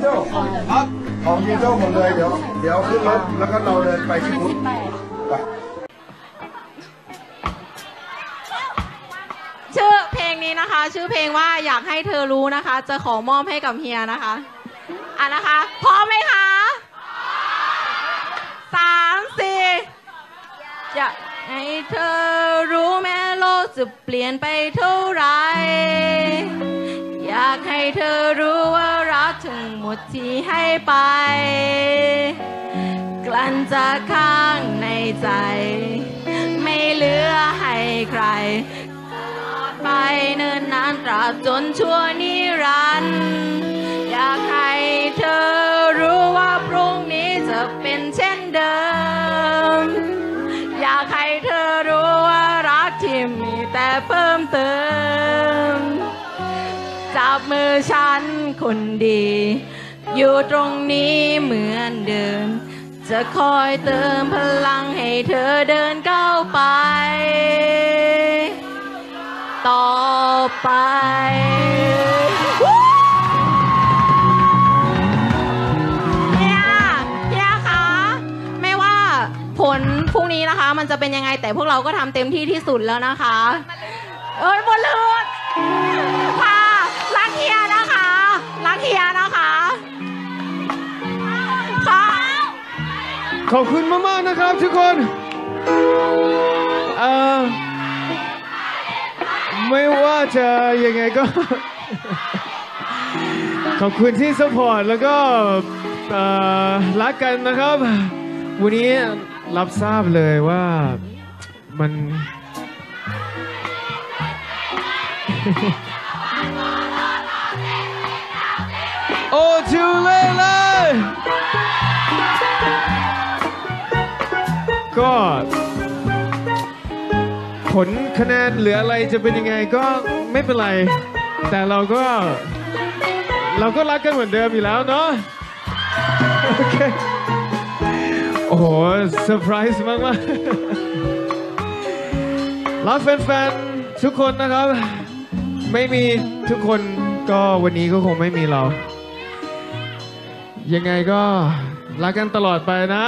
โจ้ครับของดีโจ้หมดเลยเดี๋ยวเดี๋ยวขึ้นรถแล้วก็เราเดินไปที่บูธไปชื่อเพลงนี้นะคะ ชื่อเพลงว่าอยากให้เธอรู้นะคะ จะขอมอบให้กับเฮียนะคะอะนะคะพร้อมไหมคะสามสี่อยากให้เธอรู้แม้โลกจะเปลี่ยนไปเท่าไร อยากให้เธอรู้ว่า รักทั้งหมดที่ให้ไป กลั้นจากข้างในใจ ไม่เหลือให้ใครไปเนินนานตราบจนชั่วนิรันดร์อยากให้เธอรู้ว่าพรุ่งนี้จะเป็นเช่นเดิม อยากให้เธอรู้ว่ารักที่มีแต่เพิ่มเติม จับมือฉันคนดี อยู่ตรงนี้เหมือนเดิม จะคอยเติมพลังให้เธอเดินก้าวไป ต่อไปเฮียเฮียคะไม่ว่าผลพรุ่งนี้นะคะ มันจะเป็นยังไงแต่พวกเราก็ทำเต็มที่ที่สุดแล้วนะคะ เอ้ยบนเลือด ฮียนะคะ รักเฮียนะคะ ค่ะ ขอบคุณมากๆนะครับทุกคนเอ่อไม่ว่าจะยังไงก็ ขอบคุณที่สปอร์ตแล้วก็เอ่อรักกันนะครับ วันนี้รับทราบเลยว่ามัน ก็ผลคะแนนเหลืออะไรจะเป็นยังไงก็ไม่เป็นไร แต่เราก็ เราก็รักกันเหมือนเดิมอยู่แล้วเนาะโอเคโอ้โหเซอร์ไพรส์มากมากรักแฟนๆ ทุกคนนะครับ ไม่มีทุกคนก็วันนี้ก็คงไม่มีเรา ยังไงก็รักกันตลอดไปนะ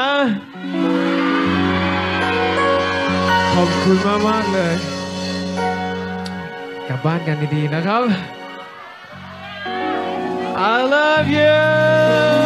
ขอบคุณมากมากเลย กลับบ้านกันดีๆนะครับ I love you